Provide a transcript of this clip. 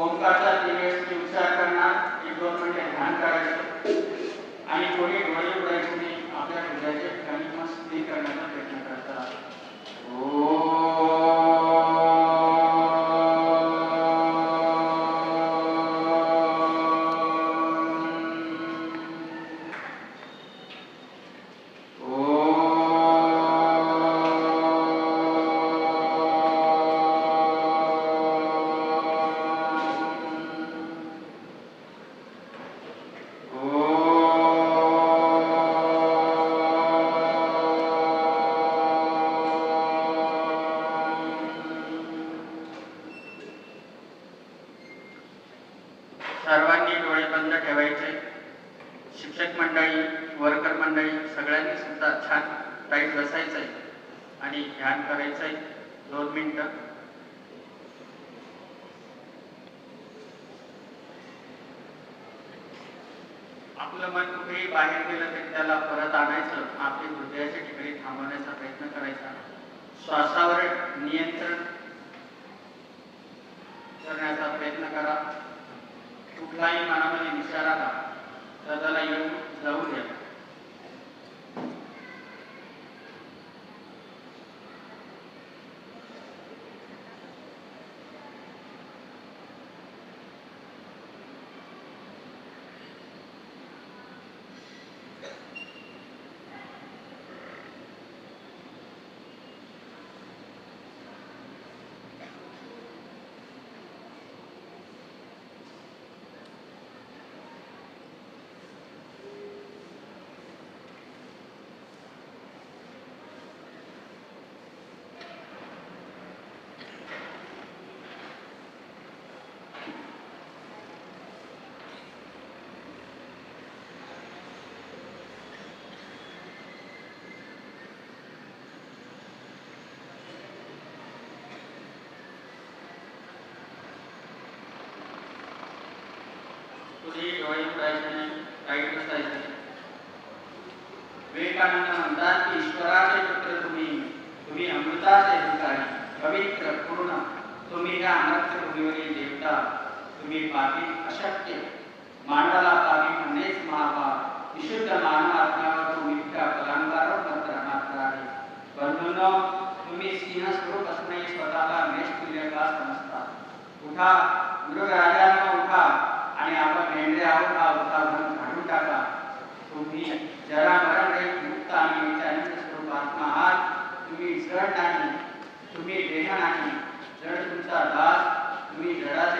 ओंकारचा तीन वेळेस उच्चार करणार एक दोन मिनिटे ध्यान करायचं. आणि थोडी सर्वांनी डोळे बंद ठेवायचे. शिक्षक मंडळी वर्कर मंडळी सगळ्यांनी सुद्धा छान टाईट बसायचंय आणि ध्यान करायचंय. दोन मिनिटं. आपलं मन कुठेही बाहेर गेलं तरी त्याला परत आणायचं आपली हृदयाच्या ठिकाणी थांबवण्याचा प्रयत्न करायचा. श्वासावर नियंत्रण करण्याचा प्रयत्न करा. कुठलाही मनामध्ये विचार आला तर त्याला येऊन जाऊ द्या. कुठेही डोळे उघडायचे नाही काही बसायचे विवेकानंद म्हणतात की ईश्वराचे पुत्र तुम्ही तुम्ही अमृताचे अधिकारी पवित्र पूर्ण. तुम्ही या अमृत भूमीवरील देवता तुम्ही पापी अशक्य. मानवाला पापी म्हणणेच महापाप. विशुद्ध मानव आत्म्यावर तुम्ही त्या कलांगार मात्र मात्र आहे बंधूंनो तुम्ही सिंह स्वरूप असणे स्वतःला मेष तुल्य का समजता. उठा मृगराजांना उठा आणि आपण out